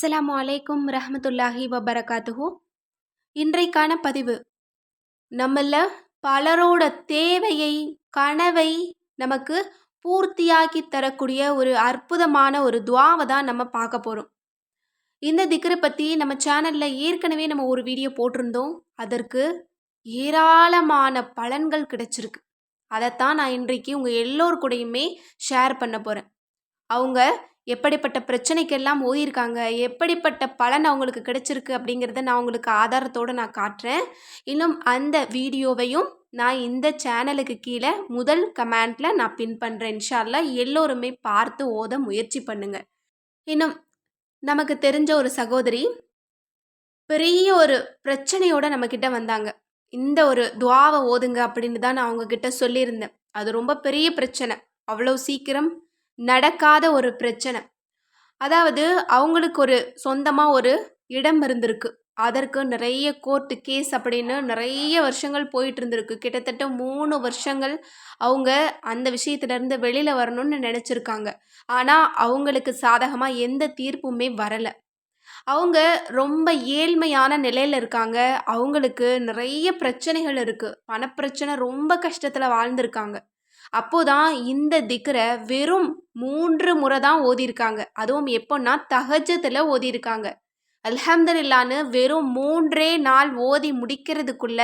அஸ்ஸலாமு அலைக்கும் ரஹமத்துல்லாஹி வபரகாத்துஹு. இன்றைக்கான பதிவு. நம்மள பலரோட தேவையை கனவை நமக்கு பூர்த்தியாக்கி தரக்கூடிய ஒரு அற்புதமான ஒரு துவாவை தான் நம்ம பார்க்க போகிறோம் இந்த திக்கரை பற்றி நம்ம சேனலில் ஏற்கனவே நம்ம ஒரு வீடியோ போட்டிருந்தோம். அதற்கு ஏராளமான பலன்கள் கிடைச்சிருக்கு. அதைத்தான் நான் இன்றைக்கு உங்கள் எல்லோர் கூடயுமே ஷேர் பண்ண போகிறேன் அவங்க எப்படிப்பட்ட பிரச்சனைக்கெல்லாம் ஓதியிருக்காங்க எப்படிப்பட்ட பலன் அவங்களுக்கு கிடைச்சிருக்கு அப்படிங்கிறத நான் உங்களுக்கு ஆதாரத்தோடு நான் காட்டுறேன். இன்னும் அந்த வீடியோவையும் நான் இந்த சேனலுக்கு கீழே முதல் கமெண்டில் நான் பின் பண்ணுறேன் இன்ஷால்லா எல்லோருமே பார்த்து ஓத முயற்சி பண்ணுங்கள் இன்னும் நமக்கு தெரிஞ்ச ஒரு சகோதரி பெரிய ஒரு பிரச்சனையோடு நம்மக்கிட்ட வந்தாங்க. இந்த ஒரு துவாவை ஓதுங்க அப்படின்னு தான் நான் அவங்கக்கிட்ட சொல்லியிருந்தேன். அது ரொம்ப பெரிய பிரச்சனை. அவ்வளோ சீக்கிரம் நடக்காத ஒரு பிரச்சனை. அதாவது அவங்களுக்கு ஒரு சொந்தமாக ஒரு இடம் இருந்திருக்கு. அதற்கு நிறைய கோர்ட்டு கேஸ் அப்படின்னு நிறைய வருஷங்கள் போயிட்டு இருந்திருக்கு கிட்டத்தட்ட மூணு வருஷங்கள் அவங்க அந்த விஷயத்துலேருந்து வெளியில் வரணும்னு நினச்சிருக்காங்க. ஆனால் அவங்களுக்கு சாதகமாக எந்த தீர்ப்புமே வரலை. அவங்க ரொம்ப ஏழ்மையான நிலையில் இருக்காங்க. அவங்களுக்கு நிறைய பிரச்சனைகள் இருக்குது பணப்பிரச்சனை ரொம்ப கஷ்டத்தில் வாழ்ந்திருக்காங்க. அப்போதான் இந்த திக்கரை வெறும் மூன்று முறை தான் ஓதியிருக்காங்க. அதுவும் எப்போன்னா தகஜத்தில் ஓதியிருக்காங்க. அல்ஹம்துல்லான்னு வெறும் மூன்றே நாள் ஓதி முடிக்கிறதுக்குள்ள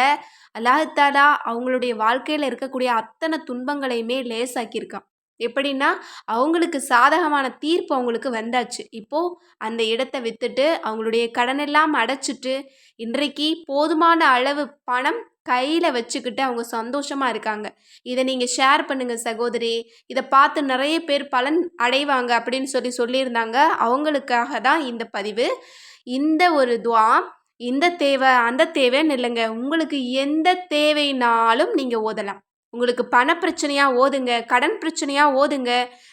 அல்லாஹாலா அவங்களுடைய வாழ்க்கையில் இருக்கக்கூடிய அத்தனை துன்பங்களையுமே லேசாக்கியிருக்கான். எப்படின்னா அவங்களுக்கு சாதகமான தீர்ப்பு அவங்களுக்கு வந்தாச்சு. இப்போது அந்த இடத்த விற்றுட்டு அவங்களுடைய கடனெல்லாம் அடைச்சிட்டு இன்றைக்கு போதுமான அளவு பணம் கையில் வச்சுக்கிட்டு அவங்க சந்தோஷமாக இருக்காங்க. இதை நீங்கள் ஷேர் பண்ணுங்கள் சகோதரி. இதை பார்த்து நிறைய பேர் பலன் அடைவாங்க அப்படின்னு சொல்லி சொல்லியிருந்தாங்க. அவங்களுக்காக தான் இந்த பதிவு. இந்த ஒரு துவா இந்த தேவை அந்த தேவைன்னு இல்லைங்க. உங்களுக்கு எந்த தேவைனாலும் நீங்கள் ஓதலாம். உங்களுக்கு பண பிரச்சனையாக ஓதுங்க கடன் பிரச்சனையாக ஓதுங்க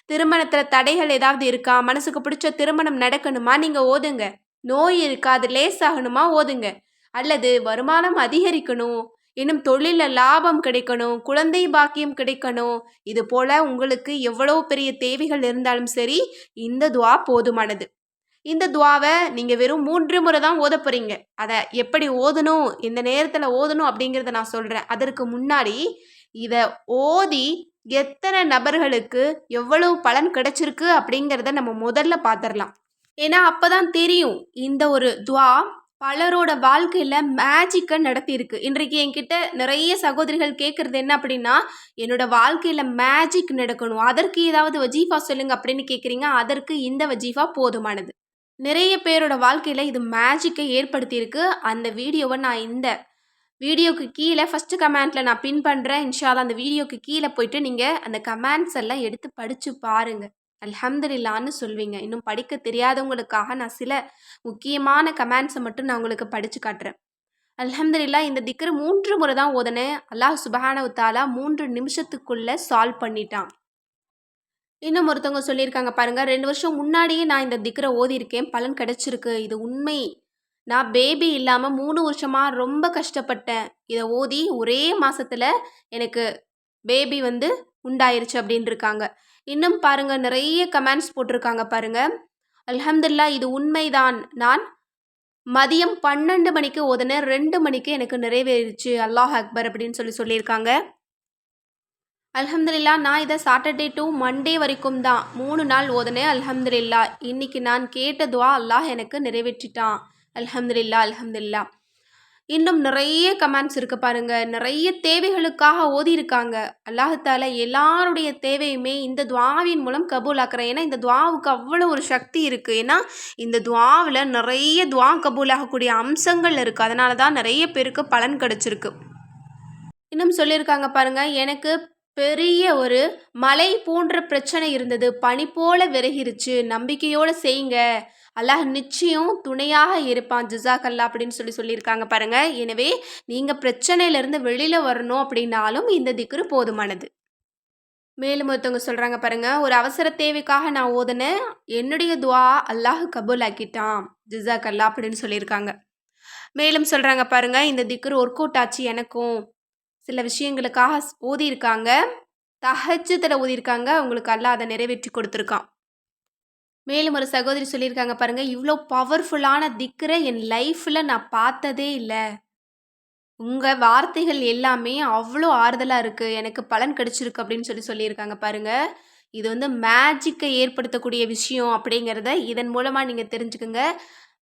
திருமணத்தில் தடைகள் ஏதாவது இருக்கா மனசுக்கு பிடிச்ச திருமணம் நடக்கணுமா நீங்கள் ஓதுங்க. நோய் இருக்கா அது லேசாகணுமா ஓதுங்க. அல்லது வருமானம் அதிகரிக்கணும் இன்னும் தொழிலில் லாபம் கிடைக்கணும் குழந்தை பாக்கியம் கிடைக்கணும் இது போல் உங்களுக்கு எவ்வளோ பெரிய தேவைகள் இருந்தாலும் சரி இந்த துவா போதுமானது. இந்த துவாவை நீங்கள் வெறும் மூன்று முறை தான் ஓத போகிறீங்க அதை எப்படி ஓதணும் இந்த நேரத்தில் ஓதணும் அப்படிங்கிறத நான் சொல்கிறேன் அதற்கு முன்னாடி இதை ஓதி எத்தனை நபர்களுக்கு எவ்வளவு பலன் கிடைச்சிருக்கு அப்படிங்கிறத நம்ம முதல்ல பார்த்துடலாம் ஏன்னா அப்போ தான் தெரியும். இந்த ஒரு துவா பலரோட வாழ்க்கையில் மேஜிக்கை நடத்தியிருக்கு. இன்றைக்கு என்கிட்ட நிறைய சகோதரிகள் கேட்குறது என்ன அப்படின்னா என்னோட வாழ்க்கையில் மேஜிக் நடக்கணும். அதற்கு ஏதாவது வஜீஃபா சொல்லுங்க அப்படின்னு கேட்குறீங்க அதற்கு இந்த வஜீஃபா போதுமானது. நிறைய பேரோட வாழ்க்கையில் இது மேஜிக்கை ஏற்படுத்தியிருக்கு. அந்த வீடியோவை நான் இந்த வீடியோக்கு கீழே ஃபஸ்ட்டு கமெண்ட்டில் நான் பின் பண்ணுறேன் இன்ஷால்லா அந்த வீடியோக்கு கீழே போயிட்டு நீங்கள் அந்த கமெண்ட்ஸ் எல்லாம் எடுத்து படித்து பாருங்கள் அல்ஹம்துலில்லான்னு சொல்வீங்க. இன்னும் படிக்க தெரியாதவங்களுக்காக நான் சில முக்கியமான கமெண்ட்ஸை மட்டும் நான் உங்களுக்கு படித்து காட்டுறேன். அல்ஹம்துலில்லா இந்த திக்கர் மூன்று முறை தான் ஓதனேன். அல்லாஹ் சுபஹான உத்தாலா மூன்று நிமிஷத்துக்குள்ளே சால்வ் பண்ணிட்டான். இன்னும் ஒருத்தவங்க சொல்லியிருக்காங்க பாருங்கள் ரெண்டு வருஷம் முன்னாடியே நான் இந்த திக்கரை ஓதியிருக்கேன். பலன் கிடச்சிருக்கு. இது உண்மை. நான் பேபி இல்லாமல் மூணு வருஷமாக ரொம்ப கஷ்டப்பட்டேன். இதை ஓதி ஒரே மாதத்தில் எனக்கு பேபி வந்து உண்டாயிருச்சு அப்படின்னு இருக்காங்க இன்னும் பாருங்கள் நிறைய கமெண்ட்ஸ் போட்டிருக்காங்க பாருங்கள் அல்ஹம்துல்லா இது உண்மைதான். நான் மதியம் பன்னெண்டு மணிக்கு ஓதுனேன் ரெண்டு மணிக்கு எனக்கு நிறைவேறிச்சு. அல்லாஹ் அக்பர் அப்படின்னு சொல்லி சொல்லியிருக்காங்க. அல்ஹம்துலில்லா நான் இதை சாட்டர்டே டு மண்டே வரைக்கும் தான் மூணு நாள் ஓதுனேன். அல்ஹம்துலில்லா இன்னைக்கு நான் கேட்ட துவா அல்லாஹ் எனக்கு நிறைவேற்றிட்டான். அல்ஹம்துல்லா அல்ஹம்துல்லா இன்னும் நிறைய கமெண்ட்ஸ் இருக்கு பாருங்க. நிறைய தேவைகளுக்காக ஓதி இருக்காங்க அல்லாஹால எல்லாருடைய தேவையுமே இந்த துவாவின் மூலம் கபூல் ஆக்குறேன் ஏன்னா இந்த துவாவுக்கு அவ்வளோ ஒரு சக்தி இருக்குது ஏன்னா இந்த துவாவில் நிறைய துவா கபூல் ஆகக்கூடிய அம்சங்கள் இருக்குது அதனால தான் நிறைய பேருக்கு பலன் கிடச்சிருக்கு. இன்னும் சொல்லியிருக்காங்க பாருங்கள் எனக்கு பெரிய ஒரு மலை போன்ற பிரச்சனை இருந்தது. பனி போல விரகிருச்சு. நம்பிக்கையோடு செய்யுங்க. அல்லாஹ் நிச்சயம் துணையாக இருப்பான். ஜிசாக் அப்படின்னு சொல்லி சொல்லியிருக்காங்க பாருங்க. எனவே நீங்கள் பிரச்சனையிலேருந்து வெளியில் வரணும் அப்படின்னாலும் இந்த திக்ரு போதுமானது. மேலும் ஒருத்தவங்க சொல்கிறாங்க பாருங்க ஒரு அவசர தேவைக்காக நான் ஓதுனேன் என்னுடைய துவா அல்லாஹ் கபூல் ஆக்கிட்டான் ஜிசாக் அல்லா அப்படின்னு சொல்லியிருக்காங்க. மேலும் சொல்கிறாங்க பாருங்க இந்த திக்ரு ஒர்க் அவுட் ஆச்சு எனக்கும். சில விஷயங்களுக்காக ஓதியிருக்காங்க. தஹஜத்தில் ஓதியிருக்காங்க. அவங்களுக்கு அல்லா அதை நிறைவேற்றி கொடுத்துருக்கான். மேலும் ஒரு சகோதரி சொல்லியிருக்காங்க பாருங்க இவ்வளோ பவர்ஃபுல்லான திக்கரை என் லைஃப்பில் நான் பார்த்ததே இல்லை. உங்கள் வார்த்தைகள் எல்லாமே அவ்வளோ ஆறுதலாக இருக்குது எனக்கு பலன் கிடைச்சிருக்கு அப்படின்னு சொல்லி சொல்லியிருக்காங்க பாருங்க. இது வந்து மேஜிக்கை ஏற்படுத்தக்கூடிய விஷயம் அப்படிங்கிறத இதன் மூலமாக நீங்கள் தெரிஞ்சுக்குங்க.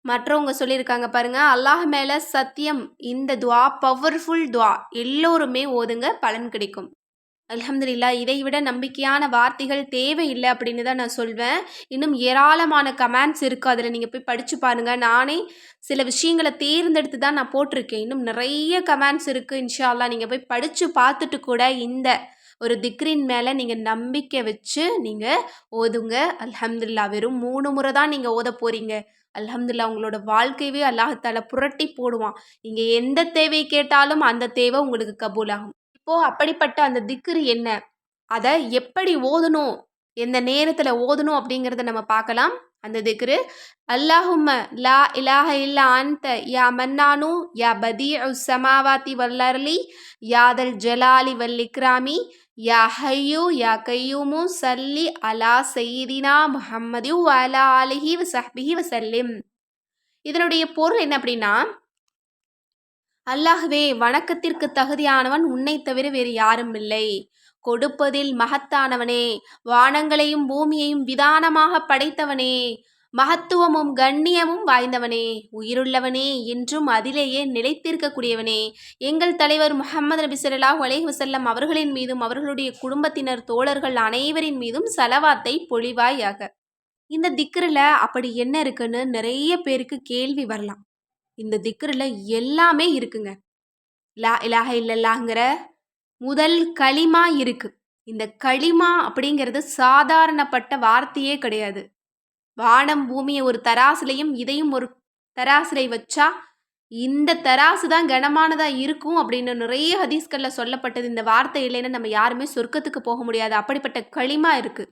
மற்றவங்க சொல்லியிருக்காங்க பாருங்க அல்லாஹ் மேலே சத்தியம் இந்த துவா பவர்ஃபுல் துவா. எல்லோருமே ஓதுங்க பலன் கிடைக்கும். அலமதுல்லா இதை விட நம்பிக்கையான வார்த்தைகள் தேவையில்லை அப்படின்னு தான் நான் சொல்வேன். இன்னும் ஏராளமான கமெண்ட்ஸ் இருக்குது அதில் நீங்கள் போய் படித்து பாருங்கள் நானே சில விஷயங்களை தேர்ந்தெடுத்து தான் நான் போட்டிருக்கேன். இன்னும் நிறைய கமெண்ட்ஸ் இருக்குது இன்ஷால்லா நீங்கள் போய் படித்து பார்த்துட்டு கூட இந்த ஒரு திக்ரின் மேலே நீங்கள் நம்பிக்கை வச்சு நீங்கள் ஓதுங்க. அலமதுல்லா வெறும் மூணு முறை தான் நீங்கள் ஓத போகிறீங்க அலமதுல்லா உங்களோட வாழ்க்கையவே அல்லாஹால புரட்டி போடுவான். நீங்கள் எந்த தேவை கேட்டாலும் அந்த தேவை உங்களுக்கு கபூலாகும். இப்போ அப்படிப்பட்ட அந்த திக்ரு என்ன? அதை எப்படி ஓதணும்? எந்த நேரத்தில் ஓதணும் அப்படிங்கிறத நம்ம பார்க்கலாம். அந்த திக்ரு அல்லாஹும்ம லா இலாஹ இல்லா அன்த யா மன்னானு யா பதி சமாவாத்தி வல்லர்லி யாதல் ஜலாலி வல்லிக்ராமி யா ஹையூ யா கையூமு சல்லி அலா சையீதினா முஹம்மது அலா அலிஹி வசஹ்பிஹி வசல்லிம் இதனுடைய பொருள் என்ன அப்படின்னா அல்லாஹுவே வணக்கத்திற்கு தகுதியானவன் உன்னை தவிர வேறு யாரும் இல்லை. கொடுப்பதில் மகத்தானவனே வானங்களையும் பூமியையும் விதானமாக படைத்தவனே மகத்துவமும் கண்ணியமும் வாய்ந்தவனே உயிருள்ளவனே என்றும் அதிலேயே நிலைத்திருக்கக்கூடியவனே. எங்கள் தலைவர் முகமது நபி சொல்லாஹ் அலைஹி அவர்களின் மீதும் அவர்களுடைய குடும்பத்தினர் தோழர்கள் அனைவரின் மீதும் சலவாத்தை பொழிவாயாக. இந்த திக்ரில் அப்படி என்ன இருக்குன்னு நிறைய பேருக்கு கேள்வி வரலாம். இந்த திக்ரில் எல்லாமே இருக்குங்க. லா இலாக இல்லல்லாங்கிற முதல் களிமா இருக்கு. இந்த களிமா அப்படிங்கிறது சாதாரணப்பட்ட வார்த்தையே கிடையாது. வானம் பூமியை ஒரு தராசுலையும் இதையும் ஒரு தராசிலை வச்சா இந்த தராசு தான் கனமானதாக இருக்கும் அப்படின்னு நிறைய ஹதீஸ்களில் சொல்லப்பட்டது. இந்த வார்த்தை இல்லைன்னா நம்ம யாருமே சொர்க்கத்துக்கு போக முடியாது. அப்படிப்பட்ட களிமா இருக்குது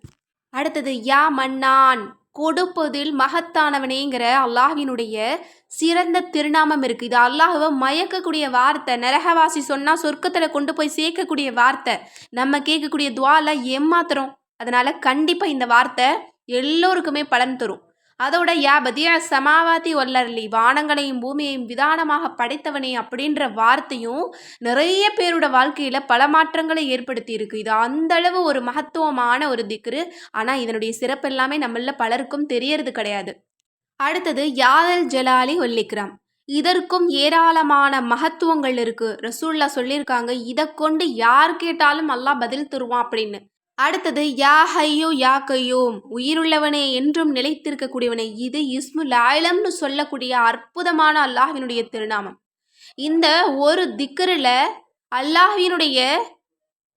அடுத்தது யா மன்னான். கொடுப்பதில் மகத்தானவனேங்கிற அல்லாஹினுடைய சிறந்த திருநாமம் இருக்கு. இது அல்லாஹுவை மயக்கக்கூடிய வார்த்தை. நரகவாசி சொன்னா சொர்க்கத்துல கொண்டு போய் சேர்க்கக்கூடிய வார்த்தை. நம்ம கேட்கக்கூடிய துவால ஏமாத்துறோம். அதனால கண்டிப்பா இந்த வார்த்தை எல்லோருக்குமே பலன் தரும். அதோட யா பதியா சமாவாதி ஒல்லர்லி வானங்களையும் பூமியையும் விதானமாக படைத்தவனே அப்படின்ற வார்த்தையும் நிறைய பேரோட வாழ்க்கையில் பல மாற்றங்களை ஏற்படுத்தி இருக்கு. இது அந்த அளவு ஒரு மகத்துவமான ஒரு திக்ரு. ஆனால் இதனுடைய சிறப்பு எல்லாமே நம்மள பலருக்கும் தெரியறது கிடையாது. அடுத்தது யாதல் ஜலாலி ஒல்லிக்ராம். இதற்கும் ஏராளமான மகத்துவங்கள் இருக்கு. ரசூல்லா சொல்லியிருக்காங்க இதை கொண்டு யார் கேட்டாலும் அல்லாஹ் பதில் தருவான் அப்படின்னு. அடுத்தது யா ஹையோ யா கையோம். உயிருள்ளவனே என்றும் நிலைத்திருக்கக்கூடியவனே இது இஸ்முல் ஆயிலம்னு சொல்லக்கூடிய அற்புதமான அல்லாஹ்வினுடைய திருநாமம். இந்த ஒரு திக்கரில் அல்லாஹ்வினுடைய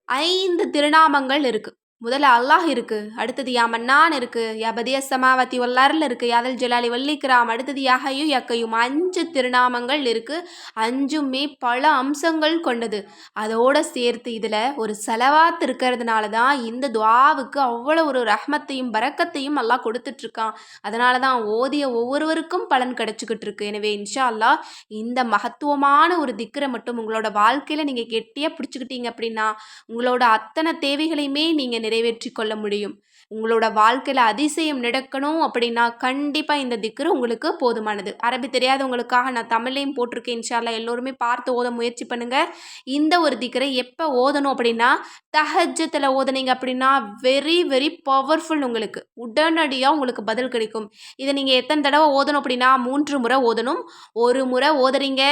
ஐந்து திருநாமங்கள் இருக்குது முதல்ல அல்லாஹ் இருக்கு அடுத்தது யா மன்னான் இருக்கு யா பதிய சமாவதி வல்லாரில் இருக்கு யாதல் ஜலாலி வல்லிக்ராம் அடுத்தது யாகையும் யக்கையும் அஞ்சு திருநாமங்கள் இருக்கு அஞ்சுமே பல அம்சங்கள் கொண்டது. அதோட சேர்த்து இதில் ஒரு செலவாத் இருக்கிறதுனால தான் இந்த துவாவுக்கு அவ்வளோ ஒரு ரஹ்மத்தையும் பரக்கத்தையும் அல்லாஹ் கொடுத்துட்ருக்கான். அதனால தான் ஓதிய ஒவ்வொருவருக்கும் பலன் கிடைச்சிக்கிட்டு இருக்கு எனவே இன்ஷா அல்லாஹ் இந்த மகத்துவமான ஒரு திக்கரை மட்டும் உங்களோட வாழ்க்கையில் நீங்கள் கெட்டியாக பிடிச்சிக்கிட்டீங்க அப்படின்னா உங்களோட அத்தனை தேவைகளையுமே நீங்கள் நிறைவேற்றி கொள்ள முடியும். உங்களோட வாழ்க்கையில் அதிசயம் நடக்கணும் அப்படின்னா கண்டிப்பாக இந்த திக்ரு உங்களுக்கு போதுமானது. அரபி தெரியாதவங்களுக்காக நான் தமிழ்லையும் போட்டிருக்கேன். இன்ஷால்லா எல்லோருமே பார்த்து ஓத முயற்சி பண்ணுங்கள் இந்த ஒரு திக்ரை எப்போ ஓதணும் அப்படின்னா தஹஜத்தில் ஓதுனீங்க அப்படின்னா வெரி வெரி பவர்ஃபுல் உங்களுக்கு. உடனடியாக உங்களுக்கு பதில் கிடைக்கும். இதை நீங்கள் எத்தனை தடவை ஓதணும் அப்படின்னா மூன்று முறை ஓதணும். ஒரு முறை ஓதுறீங்க.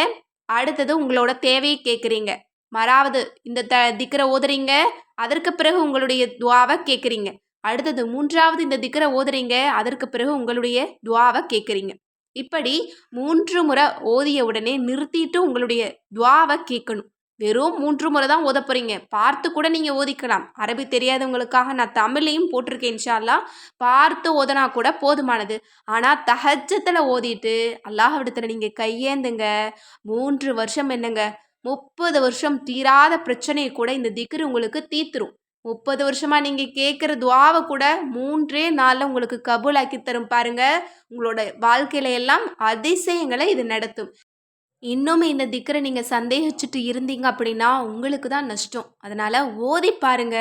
அடுத்தது உங்களோட தேவையை கேட்குறீங்க. மறாவது இந்த த திக்கரை ஓதுறீங்க. அதற்கு பிறகு உங்களுடைய துவாவை கேட்குறீங்க. அடுத்தது மூன்றாவது இந்த திக்கரை ஓதுறீங்க. அதற்கு பிறகு உங்களுடைய துவாவை கேட்குறீங்க. இப்படி மூன்று முறை ஓதிய உடனே நிறுத்திட்டு உங்களுடைய துவாவை கேட்கணும். வெறும் மூன்று முறை தான் ஓத போகிறீங்க பார்த்து கூட நீங்கள் ஓதிக்கலாம். அரபி தெரியாதவங்களுக்காக நான் தமிழையும் போட்டிருக்கேன் இன்ஷால்லா பார்த்து ஓதனா கூட போதுமானது. ஆனால் தகஜத்தில் ஓதிட்டு அல்லாஹ்விடத்தில் நீங்கள் கையேந்துங்க. மூன்று வருஷம் என்னங்க? முப்பது வருஷம் தீராத பிரச்சனையை கூட இந்த திக்ரு உங்களுக்கு தீர்த்துரும். முப்பது வருஷமா நீங்க கேட்குற துவாவை கூட மூன்றே நாளில் உங்களுக்கு கபூலாக்கி தரும் பாருங்க. உங்களோட வாழ்க்கையில எல்லாம் அதிசயங்களை இது நடத்தும். இன்னும் இந்த திக்கரை நீங்கள் சந்தேகிச்சுட்டு இருந்தீங்க அப்படின்னா உங்களுக்கு தான் நஷ்டம். அதனால் ஓதி பாருங்க.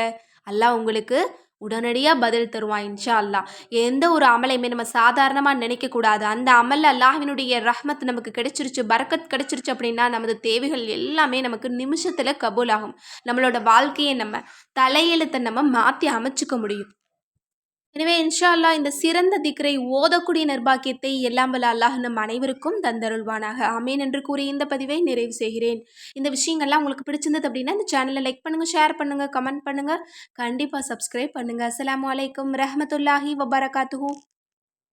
அல்லாஹ் உங்களுக்கு உடனடியாக பதில் தருவான் இன்ஷா அல்லாஹ் எந்த ஒரு அமலையுமே நம்ம சாதாரணமாக நினைக்கக்கூடாது. அந்த அமல் அல்லாஹ்வினுடைய ரஹ்மத் நமக்கு கிடைச்சிருச்சு பரக்கத் கிடைச்சிருச்சு அப்படின்னா நமது தேவைகள் எல்லாமே நமக்கு நிமிஷத்தில் கபூல் ஆகும் நம்மளோட வாழ்க்கையை நம்ம தலையெழுத்தை நம்ம மாற்றி அமைச்சுக்க முடியும். எனவே இன்ஷா அல்லாஹ் இந்த சிறந்த திக்ரை ஓதக்கூடிய நிர்பாக்கியத்தை எல்லாம் வல்ல அல்லாஹ் நம் அனைவருக்கும் தந்தருள்வானாக. ஆமேன் என்று கூறி இந்த பதிவை நிறைவு செய்கிறேன். இந்த விஷயங்கள்லாம் உங்களுக்கு பிடிச்சிருந்தது அப்படின்னா இந்த சேனலை லைக் பண்ணுங்கள் ஷேர் பண்ணுங்கள் கமெண்ட் பண்ணுங்கள் கண்டிப்பாக சப்ஸ்கிரைப் பண்ணுங்கள் அஸ்லாம் வலைக்கம் ரஹமத்துல்லாஹி வபரகாத்துஹூ.